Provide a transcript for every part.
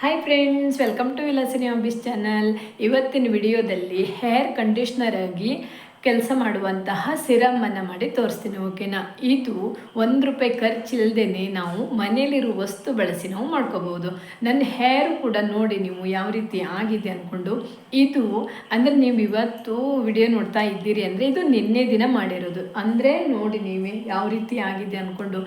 Hi friends welcome to Vilasini Ambis channel ಇವತ್ತಿನ ವಿಡಿಯೋದಲ್ಲಿ hair conditioner ಆಗಿ ಕೆಲಸ ಮಾಡುವಂತಹ ಸಿರಮನ್ನು ಮಾಡಿ ತೋರಿಸ್ತೀನಿ, ಓಕೆನಾ? ಇದು ಒಂದು ರೂಪಾಯಿ ಖರ್ಚಿಲ್ಲದೇ ನಾವು ಮನೆಯಲ್ಲಿರುವ ವಸ್ತು ಬಳಸಿ ನಾವು ಮಾಡ್ಕೋಬೋದು. ನನ್ನ ಹೇರ್ ಕೂಡ ನೋಡಿ ನೀವು ಯಾವ ರೀತಿ ಆಗಿದೆ ಅಂದ್ಕೊಂಡು ಇದು ಅಂದರೆ ನೀವು ಇವತ್ತು ವಿಡಿಯೋ ನೋಡ್ತಾ ಇದ್ದೀರಿ ಅಂದರೆ ಇದು ನಿನ್ನೆ ದಿನ ಮಾಡಿರೋದು. ಅಂದರೆ ನೋಡಿ ನೀವೇ ಯಾವ ರೀತಿ ಆಗಿದೆ ಅಂದ್ಕೊಂಡು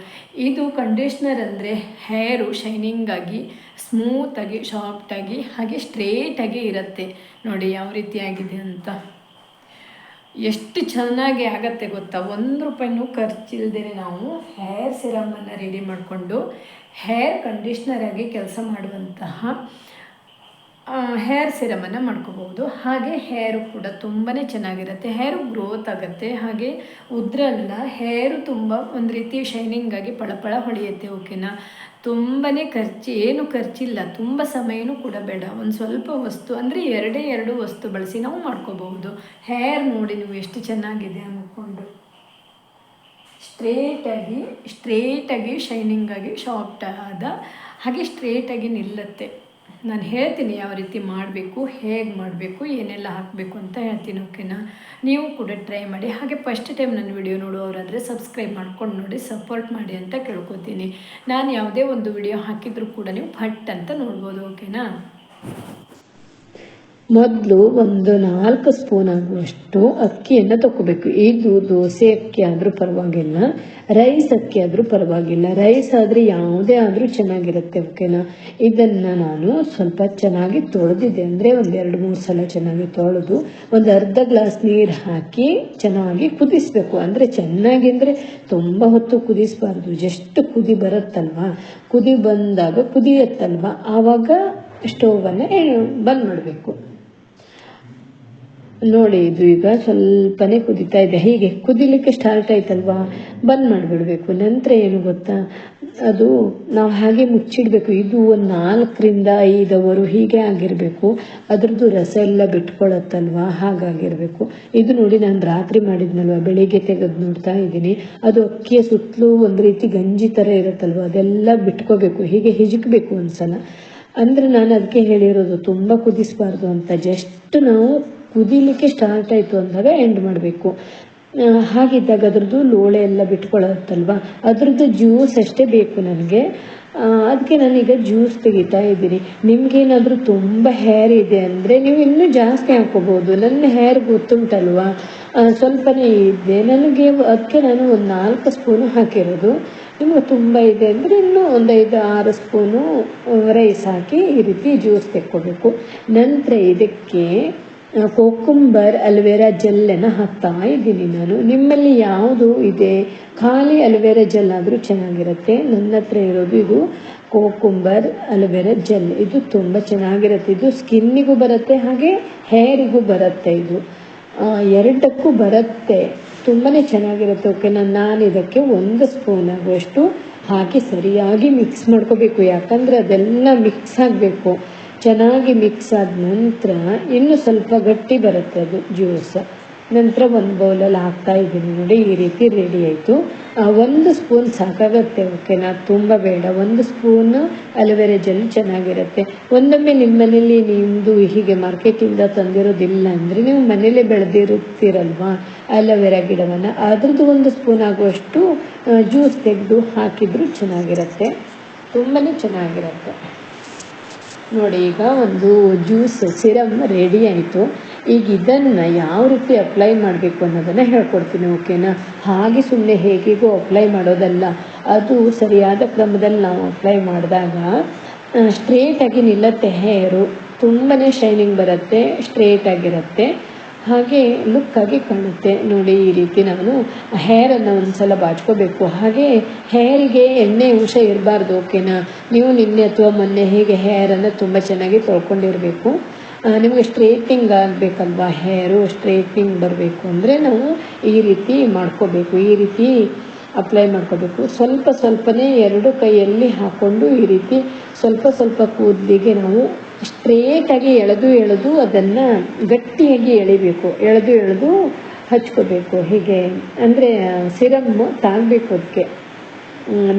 ಇದು ಕಂಡೀಷ್ನರ್ ಅಂದರೆ ಹೇರು ಶೈನಿಂಗಾಗಿ ಸ್ಮೂತಾಗಿ ಶಾಫ್ಟಾಗಿ ಹಾಗೆ ಸ್ಟ್ರೇಟಾಗಿ ಇರುತ್ತೆ. ನೋಡಿ ಯಾವ ರೀತಿ ಆಗಿದೆ ಅಂತ. ಎಷ್ಟು ಚೆನ್ನಾಗಿ ಆಗತ್ತೆ ಗೊತ್ತಾ? ಒಂದು ರೂಪಾಯಿನೂ ಖರ್ಚಿಲ್ಲದೇ ನಾವು ಹೇರ್ ಸಿರಮನ್ನು ರೆಡಿ ಮಾಡಿಕೊಂಡು, ಹೇರ್ ಕಂಡೀಷ್ನರಾಗಿ ಕೆಲಸ ಮಾಡುವಂತಹ ಹೇರ್ ಸಿರಮನ್ನು ಮಾಡ್ಕೋಬಹುದು. ಹಾಗೆ ಹೇರು ಕೂಡ ತುಂಬಾ ಚೆನ್ನಾಗಿರುತ್ತೆ. ಹೇರು ಗ್ರೋತ್ ಆಗುತ್ತೆ. ಹಾಗೆ ಉದ್ರಲ್ಲ ಹೇರು ತುಂಬ ಒಂದು ರೀತಿ ಶೈನಿಂಗಾಗಿ ಪಳಪಳ ಹೊಳೆಯುತ್ತೆ ಓಕೆನಾ ತುಂಬಾ ಖರ್ಚು, ಏನು ಖರ್ಚಿಲ್ಲ, ತುಂಬ ಸಮಯನೂ ಕೂಡ ಬೇಡ. ಒಂದು ಸ್ವಲ್ಪ ವಸ್ತು, ಅಂದರೆ ಎರಡೇ ಎರಡು ವಸ್ತು ಬಳಸಿ ನಾವು ಮಾಡ್ಕೋಬಹುದು. ಹೇರ್ ನೋಡಿ ನೀವು ಎಷ್ಟು ಚೆನ್ನಾಗಿದೆ ಅಂದ್ಕೊಂಡು ಸ್ಟ್ರೇಟಾಗಿ ಸ್ಟ್ರೇಟಾಗಿ ಶೈನಿಂಗಾಗಿ ಶಾಫ್ಟ್ ಆದ ಹಾಗೆ ಸ್ಟ್ರೇಟಾಗಿ ನಿಲ್ಲುತ್ತೆ. ನಾನು ಹೇಳ್ತೀನಿ ಯಾವ ರೀತಿ ಮಾಡಬೇಕು, ಹೇಗೆ ಮಾಡಬೇಕು, ಏನೆಲ್ಲ ಹಾಕಬೇಕು ಅಂತ ಹೇಳ್ತೀನಿ ಓಕೆನಾ ನೀವು ಕೂಡ ಟ್ರೈ ಮಾಡಿ. ಹಾಗೆ ಫಸ್ಟ್ ಟೈಮ್ ನನ್ನ ವಿಡಿಯೋ ನೋಡುವವರಾದರೆ ಸಬ್ಸ್ಕ್ರೈಬ್ ಮಾಡ್ಕೊಂಡು ನೋಡಿ ಸಪೋರ್ಟ್ ಮಾಡಿ ಅಂತ ಕೇಳ್ಕೊತೀನಿ. ನಾನು ಯಾವುದೇ ಒಂದು ವಿಡಿಯೋ ಹಾಕಿದರೂ ಕೂಡ ನೀವು ಫಟ್ ಅಂತ ನೋಡ್ಬೋದು ಓಕೆನಾ ಮೊದಲು ಒಂದು ನಾಲ್ಕು ಸ್ಪೂನ್ ಆಗುವಷ್ಟು ಅಕ್ಕಿಯನ್ನು ತಗೋಬೇಕು ಇದು ದೋಸೆ ಅಕ್ಕಿ ಆದರೂ ಪರವಾಗಿಲ್ಲ, ರೈಸ್ ಅಕ್ಕಿ ಆದರೂ ಪರವಾಗಿಲ್ಲ. ರೈಸ್ ಆದರೆ ಯಾವುದೇ ಆದರೂ ಚೆನ್ನಾಗಿರುತ್ತೆ, ಓಕೆನಾ? ಇದನ್ನು ನಾನು ಸ್ವಲ್ಪ ಚೆನ್ನಾಗಿ ತೊಳೆದಿದ್ದೆ ಅಂದರೆ ಒಂದು ಎರಡು ಮೂರು ಸಲ ಚೆನ್ನಾಗಿ ತೊಳೆದು ಒಂದು ಅರ್ಧ ಗ್ಲಾಸ್ ನೀರು ಹಾಕಿ ಚೆನ್ನಾಗಿ ಕುದಿಸ್ಬೇಕು. ಅಂದರೆ ಚೆನ್ನಾಗಿ ತುಂಬ ಹೊತ್ತು ಕುದಿಸಬಾರ್ದು. ಜಸ್ಟ್ ಕುದಿ ಬರುತ್ತಲ್ವಾ? ಕುದಿ ಬಂದಾಗ ಕುದಿಯತ್ತಲ್ವ? ಆವಾಗ ಸ್ಟೋವನ್ನು ಬಂದ್ ಮಾಡಬೇಕು. ನೋಡಿ, ಇದು ಈಗ ಸ್ವಲ್ಪನೇ ಕುದೀತಾ ಇದೆ. ಹೀಗೆ ಕುದಿಲಿಕ್ಕೆ ಸ್ಟಾರ್ಟ್ ಆಯ್ತಲ್ವಾ? ಬಂದ್ ಮಾಡಿಬಿಡ್ಬೇಕು. ನಂತರ ಏನು ಗೊತ್ತಾ? ಅದು ನಾವು ಹಾಗೆ ಮುಚ್ಚಿಡಬೇಕು. ಇದು ಒಂದು ನಾಲ್ಕರಿಂದ ಐದು ಅವರು ಹೀಗೆ ಆಗಿರಬೇಕು. ಅದ್ರದ್ದು ರಸ ಎಲ್ಲ ಬಿಟ್ಕೊಳತ್ತಲ್ವಾ? ಹಾಗಾಗಿರಬೇಕು. ಇದು ನೋಡಿ ನಾನು ರಾತ್ರಿ ಮಾಡಿದ್ನಲ್ವ? ಬೆಳಿಗ್ಗೆ ತೆಗೆದು ನೋಡ್ತಾ ಇದ್ದೀನಿ. ಅದು ಅಕ್ಕಿಯ ಸುತ್ತಲೂ ಒಂದು ರೀತಿ ಗಂಜಿ ಥರ ಇರುತ್ತಲ್ವ? ಅದೆಲ್ಲ ಬಿಟ್ಕೋಬೇಕು. ಹೀಗೆ ಹಿಜುಕಬೇಕು ಒಂದ್ಸಲ. ಅಂದ್ರೆ ನಾನು ಅದಕ್ಕೆ ಹೇಳಿರೋದು, ತುಂಬ ಕುದಿಸಬಾರ್ದು ಅಂತ. ಜಸ್ಟ್ ನಾವು ಕುದಿಲಿಕ್ಕೆ ಸ್ಟಾರ್ಟ್ ಆಯಿತು ಅಂದಾಗ ಎಂಡ್ ಮಾಡಬೇಕು. ಹಾಗಿದ್ದಾಗ ಅದ್ರದ್ದು ಲೋಳೆ ಎಲ್ಲ ಬಿಟ್ಕೊಳ್ಳುತ್ತಲ್ವ ಅದ್ರದ್ದು ಜ್ಯೂಸ್ ಅಷ್ಟೇ ಬೇಕು ನನಗೆ. ಅದಕ್ಕೆ ನಾನೀಗ ಜ್ಯೂಸ್ ತೆಗಿತಾ ಇದ್ದೀನಿ. ನಿಮಗೇನಾದರೂ ತುಂಬ ಹೇರ್ ಇದೆ ಅಂದರೆ ನೀವು ಇನ್ನೂ ಜಾಸ್ತಿ ಹಾಕೋಬೋದು ನನ್ನ ಹೇರ್ ಗೊತ್ತುಂಟಲ್ವಾ? ಸ್ವಲ್ಪನೇ ಇದೆ. ನನಗೆ ಅದಕ್ಕೆ ನಾನು ಒಂದು ನಾಲ್ಕು ಸ್ಪೂನು ಹಾಕಿರೋದು. ನಿಮಗೆ ತುಂಬ ಇದೆ ಅಂದರೆ ಇನ್ನೂ ಒಂದು ಐದು, ಆರು ಸ್ಪೂನು ರೈಸ್ ಹಾಕಿ ಈ ರೀತಿ ಜ್ಯೂಸ್ ತೆಕ್ಕೋಬೇಕು. ನಂತರ ಇದಕ್ಕೆ ಕೋಕುಂಬರ್ ಅಲ್ವೇರಾ ಜೆಲ್ಲನ್ನು ಹಾಕ್ತಾ ಇದ್ದೀನಿ ನಾನು. ನಿಮ್ಮಲ್ಲಿ ಯಾವುದು ಇದೆ? ಖಾಲಿ ಅಲ್ವೇರಾ ಜೆಲ್ ಆದರೂ ಚೆನ್ನಾಗಿರುತ್ತೆ. ನನ್ನ ಹತ್ರ ಇರೋದು ಇದು ಕೋಕುಂಬರ್ ಅಲೋವೆರಾ ಜೆಲ್. ಇದು ತುಂಬ ಚೆನ್ನಾಗಿರುತ್ತೆ. ಇದು ಸ್ಕಿನ್ನಿಗೂ ಬರುತ್ತೆ, ಹಾಗೆ ಹೇರಿಗೂ ಬರುತ್ತೆ ಇದು. ಎರಡಕ್ಕೂ ಬರುತ್ತೆ. ತುಂಬಾ ಚೆನ್ನಾಗಿರುತ್ತೆ. ಓಕೆ, ನಾನು ಇದಕ್ಕೆ ಒಂದು ಸ್ಪೂನ್ ಆಗುವಷ್ಟು ಹಾಕಿ ಸರಿಯಾಗಿ ಮಿಕ್ಸ್ ಮಾಡ್ಕೋಬೇಕು. ಯಾಕಂದರೆ ಅದೆಲ್ಲ ಮಿಕ್ಸ್ ಆಗಬೇಕು. ಚೆನ್ನಾಗಿ ಮಿಕ್ಸ್ ಆದ ನಂತರ ಇನ್ನು ಸ್ವಲ್ಪ ಗಟ್ಟಿ ಬರುತ್ತೆ ಅದು ಜ್ಯೂಸ್ ನಂತರ ಒಂದು ಬೌಲಲ್ಲಿ ಹಾಕ್ತಾ ಇದ್ದೀನಿ ನೋಡಿ, ಈ ರೀತಿ ರೆಡಿ ಆಯಿತು. ಒಂದು ಸ್ಪೂನ್ ಸಾಕಾಗುತ್ತೆ ಓಕೆನಾ ತುಂಬ ಬೇಡ. ಒಂದು ಸ್ಪೂನ್ ಅಲೋವೆರಾ ಜೆಲ್ ಚೆನ್ನಾಗಿರುತ್ತೆ. ಒಂದೊಮ್ಮೆ ನಿಮ್ಮ ಮನೇಲಿ ನಿಮ್ಮದು ಹೀಗೆ ಮಾರ್ಕೆಟಿಂದ ತಂದಿರೋದಿಲ್ಲ ಅಂದರೆ ನೀವು ಮನೇಲೆ ಬೆಳೆದಿರುತ್ತೀರಲ್ವಾ ಅಲೋವೆರಾ ಗಿಡವನ್ನು? ಅದ್ರದ್ದು ಒಂದು ಸ್ಪೂನ್ ಆಗುವಷ್ಟು ಜ್ಯೂಸ್ ತೆಗೆದು ಹಾಕಿದರೂ ಚೆನ್ನಾಗಿರುತ್ತೆ. ತುಂಬಾ ಚೆನ್ನಾಗಿರುತ್ತೆ. ನೋಡಿ, ಈಗ ಒಂದು ಜ್ಯೂಸ್ ಸಿರಮ್ ರೆಡಿ ಆಯಿತು. ಈಗ ಇದನ್ನು ಯಾವ ರೀತಿ ಅಪ್ಲೈ ಮಾಡಬೇಕು ಅನ್ನೋದನ್ನು ಹೇಳ್ಕೊಡ್ತೀನಿ ಓಕೆನಾ ಹಾಗೆ ಸುಮ್ಮನೆ ಹೇಗಿಗೂ ಅಪ್ಲೈ ಮಾಡೋದಲ್ಲ. ಅದು ಸರಿಯಾದ ಕ್ರಮದಲ್ಲಿ ನಾವು ಅಪ್ಲೈ ಮಾಡಿದಾಗ ಸ್ಟ್ರೇಟಾಗಿ ನಿಲ್ಲತ್ತೆ ಹೇರು ತುಂಬಾ ಶೈನಿಂಗ್ ಬರುತ್ತೆ ಸ್ಟ್ರೇಟಾಗಿರುತ್ತೆ ಹಾಗೆ ಲುಕ್ಕಾಗಿ ಕಾಣುತ್ತೆ. ನೋಡಿ, ಈ ರೀತಿ ನಾನು ಹೇರನ್ನು ಒಂದು ಸಲ ಬಾಚ್ಕೋಬೇಕು. ಹಾಗೆ ಹೇರಿಗೆ ಎಣ್ಣೆ ಅಂಶ ಇರಬಾರ್ದು ಓಕೆನಾ ನೀವು ನಿನ್ನೆ ಅಥವಾ ಮೊನ್ನೆ ಹೇಗೆ ಹೇರನ್ನು ತುಂಬ ಚೆನ್ನಾಗಿ ತೊಳ್ಕೊಂಡಿರಬೇಕು. ನಿಮಗೆ ಸ್ಟ್ರೇಟ್ನಿಂಗ್ ಆಗಬೇಕಲ್ವಾ ಹೇರು ಸ್ಟ್ರೇಟ್ನಿಂಗ್ ಬರಬೇಕು ಅಂದರೆ ನಾವು ಈ ರೀತಿ ಮಾಡ್ಕೋಬೇಕು, ಈ ರೀತಿ ಅಪ್ಲೈ ಮಾಡ್ಕೋಬೇಕು. ಸ್ವಲ್ಪ ಸ್ವಲ್ಪನೇ ಎರಡು ಕೈಯಲ್ಲಿ ಹಾಕ್ಕೊಂಡು ಈ ರೀತಿ ಸ್ವಲ್ಪ ಸ್ವಲ್ಪ ಕೂದಲಿಗೆ ನಾವು ಸ್ಟ್ರೇಟಾಗಿ ಎಳೆದು ಎಳೆದು ಅದನ್ನು ಗಟ್ಟಿಯಾಗಿ ಎಳಿಬೇಕು. ಎಳೆದು ಎಳೆದು ಹಚ್ಕೋಬೇಕು. ಹೀಗೆ ಅಂದರೆ ಸಿರಮ್ಮು ತಾಗಬೇಕು ಅದಕ್ಕೆ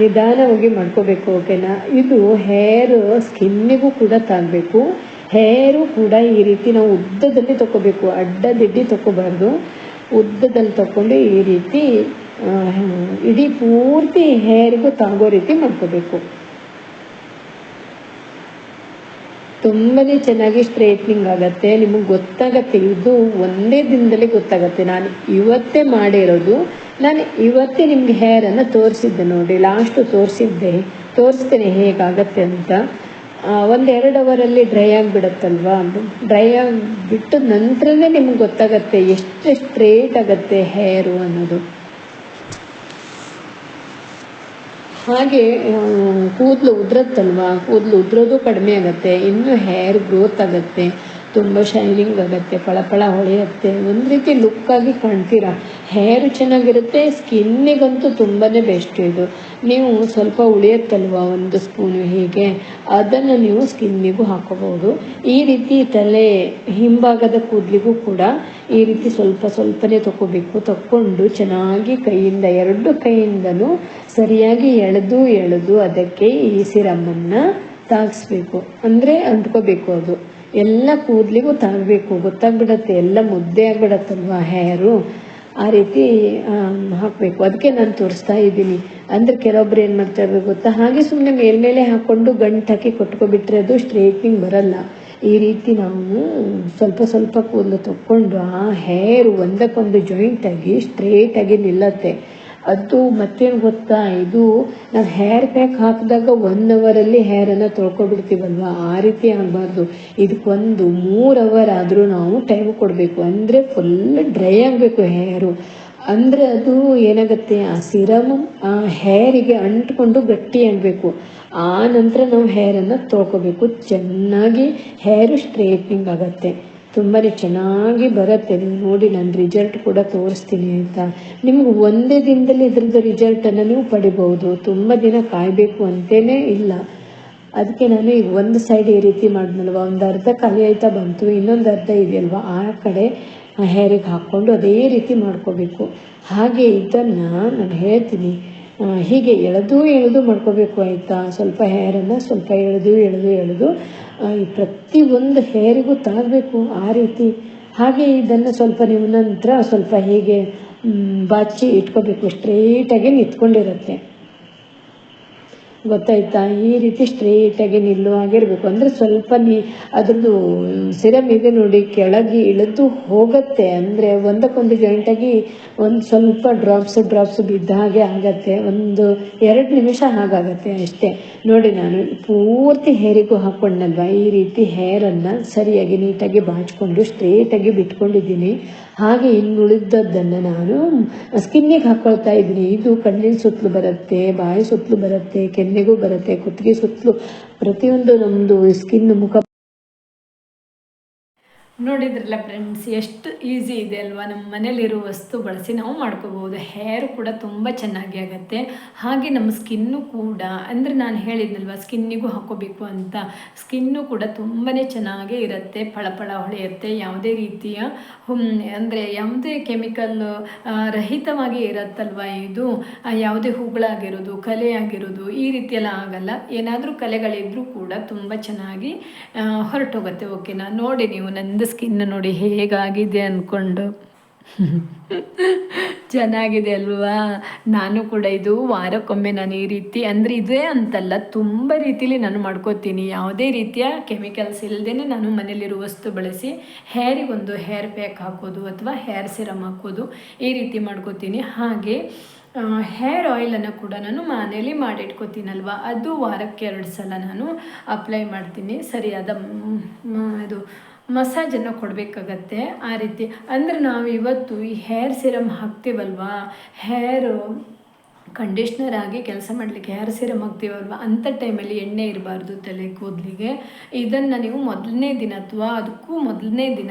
ನಿಧಾನವಾಗಿ ಮಾಡ್ಕೋಬೇಕು ಓಕೆನಾ? ಇದು ಹೇರ್ ಸ್ಕಿನ್ನಿಗೂ ಕೂಡ ತಾಗಬೇಕು. ಹೇರು ಕೂಡ ಈ ರೀತಿ ನಾವು ಉದ್ದದಲ್ಲಿ ತಗೋಬೇಕು ಅಡ್ಡದಿಡ್ಡಿ ತೊಗೋಬಾರ್ದು ಉದ್ದದಲ್ಲಿ ತಗೊಂಡು ಈ ರೀತಿ ಇಡೀ ಪೂರ್ತಿ ಹೇರ್ಗೂ ತಾಗೋ ರೀತಿ ಮಾಡ್ಕೋಬೇಕು. ತುಂಬಾನೇ ಚೆನ್ನಾಗಿ ಸ್ಟ್ರೈಟ್ನಿಂಗ್ ಆಗುತ್ತೆ. ನಿಮಗೆ ಗೊತ್ತಾಗತ್ತೆ. ಇದು ಒಂದೇ ದಿನದಲ್ಲಿ ಗೊತ್ತಾಗತ್ತೆ. ನಾನು ಇವತ್ತೇ ಮಾಡಿರೋದು. ನಾನು ಇವತ್ತೇ ನಿಮ್ಗೆ ಹೇರನ್ನು ತೋರಿಸಿದ್ದೆ ನೋಡಿ. ಲಾಸ್ಟು ತೋರಿಸಿದ್ದೆ. ತೋರಿಸ್ತೇನೆ ಹೇಗಾಗತ್ತೆ ಅಂತ. ಒಂದು ಒಂದೆರಡು ಅವರಲ್ಲಿ ಡ್ರೈ ಆಗಿಬಿಡತ್ತಲ್ವಾ? ಡ್ರೈ ಆಗಿಬಿಟ್ಟು ನಂತರನೇ ನಿಮ್ಗೆ ಗೊತ್ತಾಗತ್ತೆ. ಎಷ್ಟು ಸ್ಟ್ರೇಟ್ ಆಗತ್ತೆ ಹೇರು ಅನ್ನೋದು. ಹಾಗೆ ಕೂದಲು ಉದುರತ್ತಲ್ವಾ? ಕೂದಲು ಉದ್ರೋದು ಕಡಿಮೆ ಆಗುತ್ತೆ ಇನ್ನು ಹೇರ್ ಗ್ರೋತ್ ಆಗುತ್ತೆ. ತುಂಬ ಶೈನಿಂಗ್ ಆಗುತ್ತೆ ಫಳಫಳ ಹೊಳೆಯುತ್ತೆ, ಒಂದು ರೀತಿ ಲುಕ್ಕಾಗಿ ಕಾಣ್ತೀರಾ? ಹೇರು ಚೆನ್ನಾಗಿರುತ್ತೆ ಸ್ಕಿನ್ನಿಗಂತೂ ತುಂಬಾ ಬೆಸ್ಟ್ ಇದು. ನೀವು ಸ್ವಲ್ಪ ಉಳಿಯುತ್ತಲ್ವ ಒಂದು ಸ್ಪೂನು ಹೀಗೆ? ಅದನ್ನು ನೀವು ಸ್ಕಿನ್ನಿಗೂ ಹಾಕೋಬಹುದು. ಈ ರೀತಿ ತಲೆ ಹಿಂಭಾಗದ ಕೂದಲಿಗೂ ಕೂಡ ಈ ರೀತಿ ಸ್ವಲ್ಪ ಸ್ವಲ್ಪನೇ ತಗೋಬೇಕು ತಕ್ಕೊಂಡು ಚೆನ್ನಾಗಿ ಕೈಯಿಂದ, ಎರಡು ಕೈಯಿಂದನೂ ಸರಿಯಾಗಿ ಎಳೆದು ಎಳೆದು ಅದಕ್ಕೆ ಈ ಸಿರಮನ್ನು ತಾಗಿಸ್ಬೇಕು. ಅಂದರೆ ಅಂಟ್ಕೋಬೇಕು ಅದು. ಎಲ್ಲ ಕೂದಲಿಗೂ ತಾಗಬೇಕು, ಗೊತ್ತಾಗ್ಬಿಡತ್ತೆ, ಎಲ್ಲ ಮುದ್ದೆ ಆಗ್ಬಿಡತ್ತಲ್ವ ಹೇರು? ಆ ರೀತಿ ಹಾಕಬೇಕು. ಅದಕ್ಕೆ ನಾನು ತೋರಿಸ್ತಾ ಇದ್ದೀನಿ. ಅಂದರೆ ಕೆಲವೊಬ್ರು ಏನು ಮಾಡ್ತಾರೆ ಗೊತ್ತಾ? ಹಾಗೆ ಸುಮ್ಮನೆ ಮೇಲ್ಮೇಲೆ ಹಾಕ್ಕೊಂಡು ಗಂಟು ಹಾಕಿ ಕೊಟ್ಕೊಬಿಟ್ರೆ ಅದು ಸ್ಟ್ರೇಟ್ನಿಂಗ್ ಬರಲ್ಲ. ಈ ರೀತಿ ನಾವು ಸ್ವಲ್ಪ ಸ್ವಲ್ಪ ಕೂದಲು ತಕ್ಕೊಂಡು ಆ ಹೇರು ಒಂದಕ್ಕೊಂದು ಜಾಯಿಂಟ್ ಆಗಿ ಸ್ಟ್ರೇಟ್ ಆಗಿ ನಿಲ್ಲತ್ತೆ. ಅದು ಮತ್ತೇನು ಗೊತ್ತಾ? ಇದು ನಾವು ಹೇರ್ ಪ್ಯಾಕ್ ಹಾಕಿದಾಗ ಒನ್ ಅವರಲ್ಲಿ ಹೇರನ್ನು ತೊಳ್ಕೊಬಿಡ್ತೀವಲ್ವ? ಆ ರೀತಿ ಆಗಬಾರ್ದು. ಇದಕ್ಕೊಂದು ಮೂರು ಅವರ್ ಆದರೂ ನಾವು ಟೈಮ್ ಕೊಡಬೇಕು. ಅಂದರೆ ಫುಲ್ ಡ್ರೈ ಆಗಬೇಕು ಹೇರು ಅಂದರೆ ಅದು ಏನಾಗುತ್ತೆ? ಆ ಸಿರಮ್ ಆ ಹೇರಿಗೆ ಅಂಟ್ಕೊಂಡು ಗಟ್ಟಿ ಆಗಬೇಕು. ಆ ನಂತರ ನಾವು ಹೇರನ್ನು ತೊಳ್ಕೊಬೇಕು. ಚೆನ್ನಾಗಿ ಹೇರು ಸ್ಟ್ರೇಟ್ನಿಂಗ್ ಆಗುತ್ತೆ. ತುಂಬಾ ಚೆನ್ನಾಗಿ ಬರುತ್ತೆ. ನೀವು ನೋಡಿ, ನಾನು ರಿಸಲ್ಟ್ ಕೂಡ ತೋರಿಸ್ತೀನಿ ಅಂತ. ನಿಮ್ಗೆ ಒಂದೇ ದಿನದಲ್ಲಿ ಇದ್ರದ್ದು ರಿಸಲ್ಟನ್ನು ನೀವು ಪಡಿಬೋದು ತುಂಬ ದಿನ ಕಾಯಬೇಕು ಅಂತಲೇ ಇಲ್ಲ. ಅದಕ್ಕೆ ನಾನು ಈಗ ಒಂದು ಸೈಡ್ ಈ ರೀತಿ ಮಾಡಿದ್ನಲ್ವ? ಒಂದು ಅರ್ಧ ಖಾಲಿ ಆಯ್ತಾ ಬಂತು, ಇನ್ನೊಂದು ಅರ್ಧ ಇದೆಯಲ್ವ? ಆ ಕಡೆ ಹೇರಿಗೆ ಹಾಕ್ಕೊಂಡು ಅದೇ ರೀತಿ ಮಾಡ್ಕೋಬೇಕು. ಹಾಗೆ ಇದನ್ನು ನಾನು ಹೇಳ್ತೀನಿ. ಹೀಗೆ ಎಳೆದು ಎಳೆದು ಮಾಡ್ಕೋಬೇಕು ಆಯಿತಾ? ಸ್ವಲ್ಪ ಹೇರನ್ನು ಸ್ವಲ್ಪ ಎಳೆದು ಎಳೆದು ಎಳೆದು ಪ್ರತಿ ಒಂದು ಹೇರಿಗೂ ತಾಗಬೇಕು ಆ ರೀತಿ. ಹಾಗೆ ಇದನ್ನು ಸ್ವಲ್ಪ ನೀವು ನಂತರ ಸ್ವಲ್ಪ ಹೀಗೆ ಬಾಚಿ ಇಟ್ಕೋಬೇಕು. ಸ್ಟ್ರೇಟಾಗಿ ನಿಂತ್ಕೊಂಡಿರುತ್ತೆ. ಗೊತ್ತಾಯ್ತಾ? ಈ ರೀತಿ ಸ್ಟ್ರೇಟಾಗಿ ನಿಲ್ಲುವ ಹಾಗಿರ್ಬೇಕು. ಅಂದರೆ ಸ್ವಲ್ಪ ನೀ ಅದ್ರದ್ದು ಸಿರಮ್ ಇದೆ ನೋಡಿ, ಕೆಳಗೆ ಇಳಿದು ಹೋಗುತ್ತೆ. ಅಂದರೆ ಒಂದಕ್ಕೊಂದು ಜಾಯಿಂಟಾಗಿ ಒಂದು ಸ್ವಲ್ಪ ಡ್ರಾಪ್ಸ್ ಡ್ರಾಪ್ಸ್ ಬಿದ್ದ ಹಾಗೆ ಆಗತ್ತೆ. ಒಂದು ಎರಡು ನಿಮಿಷ ಹಾಗಾಗತ್ತೆ ಅಷ್ಟೇ. ನೋಡಿ ನಾನು ಪೂರ್ತಿ ಹೇರಿಗೂ ಹಾಕ್ಕೊಂಡಲ್ವಾ ಈ ರೀತಿ ಹೇರನ್ನು ಸರಿಯಾಗಿ ನೀಟಾಗಿ ಬಾಚ್ಕೊಂಡು ಸ್ಟ್ರೇಟಾಗಿ ಬಿಟ್ಕೊಂಡಿದ್ದೀನಿ. ಹಾಗೆ ಇನ್ನುಳಿದದ್ದನ್ನು ನಾನು ಸ್ಕಿನ್ನಿಗೆ ಹಾಕ್ಕೊಳ್ತಾ ಇದ್ದೀನಿ. ಇದು ಕಣ್ಣಿನ ಸುತ್ತಲೂ ಬರುತ್ತೆ, ಬಾಯಿ ಸುತ್ತಲೂ ಬರುತ್ತೆ ಕೆನ್ನೆಗೂ ಬರುತ್ತೆ? ಕುತ್ತಿಗೆ ಸುತ್ತಲೂ ಪ್ರತಿಯೊಂದು ನಮ್ಮದು ಸ್ಕಿನ್ ಮುಖ ನೋಡಿದ್ರಲ್ಲ ಫ್ರೆಂಡ್ಸ್ ಎಷ್ಟು ಈಸಿ ಇದೆ ಅಲ್ವಾ? ನಮ್ಮ ಮನೇಲಿರೋ ವಸ್ತು ಬಳಸಿ ನಾವು ಮಾಡ್ಕೋಬೋದು ಹೇರ್ ಕೂಡ ತುಂಬ ಚೆನ್ನಾಗಿ ಆಗುತ್ತೆ. ಹಾಗೆ ನಮ್ಮ ಸ್ಕಿನ್ನು ಕೂಡ. ಅಂದರೆ ನಾನು ಹೇಳಿದ್ನಲ್ವ ಸ್ಕಿನ್ನಿಗೂ ಹಾಕೋಬೇಕು ಅಂತ. ಸ್ಕಿನ್ನು ಕೂಡ ತುಂಬಾ ಚೆನ್ನಾಗೇ ಇರುತ್ತೆ ಫಳಫಳ ಹೊಳೆಯುತ್ತೆ, ಯಾವುದೇ ರೀತಿಯ ಅಂದರೆ ಯಾವುದೇ ಕೆಮಿಕಲ್ ರಹಿತವಾಗಿ ಇರುತ್ತಲ್ವ ಇದು? ಯಾವುದೇ ಹೂಗಳಾಗಿರೋದು ಕಲೆ ಆಗಿರೋದು ಈ ರೀತಿಯೆಲ್ಲ ಆಗಲ್ಲ. ಏನಾದರೂ ಕಲೆಗಳಿದ್ರೂ ಕೂಡ ತುಂಬ ಚೆನ್ನಾಗಿ ಹೊರಟೋಗುತ್ತೆ. ಓಕೆನಾ ನೋಡಿ ನೀವು ನಂದು ಸ್ಕಿನ್ ನೋಡಿ ಹೇಗಾಗಿದೆ ಅಂದ್ಕೊಂಡು ಚೆನ್ನಾಗಿದೆ ಅಲ್ವಾ? ನಾನು ಕೂಡ ಇದು ವಾರಕ್ಕೊಮ್ಮೆ ನಾನು ಈ ರೀತಿ, ಅಂದರೆ ಇದೇ ಅಂತಲ್ಲ, ತುಂಬ ರೀತಿಲಿ ನಾನು ಮಾಡ್ಕೋತೀನಿ. ಯಾವುದೇ ರೀತಿಯ ಕೆಮಿಕಲ್ಸ್ ಇಲ್ಲದೇ ನಾನು ಮನೇಲಿರೋ ವಸ್ತು ಬಳಸಿ ಹೇರಿಗೊಂದು ಹೇರ್ ಪ್ಯಾಕ್ ಹಾಕೋದು ಅಥವಾ ಹೇರ್ ಸಿರಮ್ ಹಾಕೋದು ಈ ರೀತಿ ಮಾಡ್ಕೋತೀನಿ. ಹಾಗೆ ಹೇರ್ ಆಯಿಲನ್ನು ಕೂಡ ನಾನು ಮನೇಲಿ ಮಾಡಿಟ್ಕೋತೀನಲ್ವ? ಅದು ವಾರಕ್ಕೆ ಎರಡು ಸಲ ನಾನು ಅಪ್ಲೈ ಮಾಡ್ತೀನಿ. ಸರಿಯಾದ ಇದು ಮಸಾಜನ್ನು ಕೊಡಬೇಕಾಗತ್ತೆ ಆ ರೀತಿ. ಅಂದರೆ ನಾವು ಇವತ್ತು ಈ ಹೇರ್ ಸಿರಮ್ ಹಾಕ್ತೀವಲ್ವಾ? ಹೇರು ಕಂಡೀಷ್ನರ್ ಆಗಿ ಕೆಲಸ ಮಾಡಲಿಕ್ಕೆ ಹೇರ್ ಸಿರಮ್ ಹಾಕ್ತೀವಲ್ವ? ಅಂಥ ಟೈಮಲ್ಲಿ ಎಣ್ಣೆ ಇರಬಾರ್ದು ತಲೆ ಕೂದಲಿಗೆ. ಇದನ್ನು ನೀವು ಮೊದಲನೇ ದಿನ ಅಥವಾ ಅದಕ್ಕೂ ಮೊದಲನೇ ದಿನ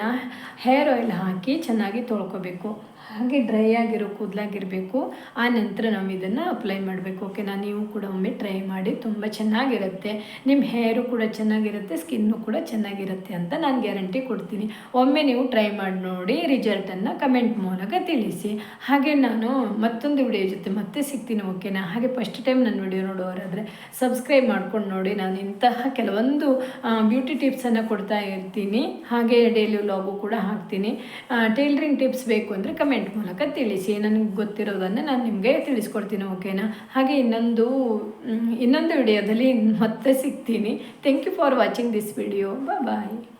ಹೇರ್ ಆಯಿಲ್ ಹಾಕಿ ಚೆನ್ನಾಗಿ ತೊಳ್ಕೊಬೇಕು. ಹಾಗೆ ಡ್ರೈ ಆಗಿರೋ ಕೂದಲಾಗಿರಬೇಕು. ಆ ನಂತರ ನಾವು ಇದನ್ನು ಅಪ್ಲೈ ಮಾಡಬೇಕು. ಓಕೆ ನಾನು ನೀವು ಕೂಡ ಒಮ್ಮೆ ಟ್ರೈ ಮಾಡಿ, ತುಂಬ ಚೆನ್ನಾಗಿರುತ್ತೆ. ನಿಮ್ಮ ಹೇರು ಕೂಡ ಚೆನ್ನಾಗಿರುತ್ತೆ ಸ್ಕಿನ್ನು ಕೂಡ ಚೆನ್ನಾಗಿರುತ್ತೆ ಅಂತ ನಾನು ಗ್ಯಾರಂಟಿ ಕೊಡ್ತೀನಿ. ಒಮ್ಮೆ ನೀವು ಟ್ರೈ ಮಾಡಿ ನೋಡಿ ರಿಸಲ್ಟನ್ನು ಕಮೆಂಟ್ ಮೂಲಕ ತಿಳಿಸಿ. ಹಾಗೆ ನಾನು ಮತ್ತೊಂದು ವಿಡಿಯೋ ಜೊತೆ ಮತ್ತೆ ಸಿಗ್ತೀನಿ ಓಕೆನಾ ಹಾಗೆ ಫಸ್ಟ್ ಟೈಮ್ ನನ್ನ ವಿಡಿಯೋ ನೋಡೋರಾದರೆ ಸಬ್ಸ್ಕ್ರೈಬ್ ಮಾಡ್ಕೊಂಡು ನೋಡಿ. ನಾನು ಇಂತಹ ಕೆಲವೊಂದು ಬ್ಯೂಟಿ ಟಿಪ್ಸನ್ನು ಕೊಡ್ತಾ ಇರ್ತೀನಿ. ಹಾಗೆ ಡೈಲಿ ವ್ಲಾಗು ಕೂಡ ಹಾಕ್ತೀನಿ. ಟೈಲರಿಂಗ್ ಟಿಪ್ಸ್ ಬೇಕು ಅಂದರೆ ಕಮೆಂಟ್ ಮೂಲಕ ತಿಳಿಸಿ. ನನಗೆ ಗೊತ್ತಿರೋದನ್ನು ನಾನು ನಿಮಗೆ ತಿಳಿಸ್ಕೊಡ್ತೀನಿ ಓಕೆನಾ ಹಾಗೆ ಇನ್ನೊಂದು ಇನ್ನೊಂದು ವಿಡಿಯೋದಲ್ಲಿ ಮತ್ತೆ ಸಿಗ್ತೀನಿ. Thank you for watching this video bye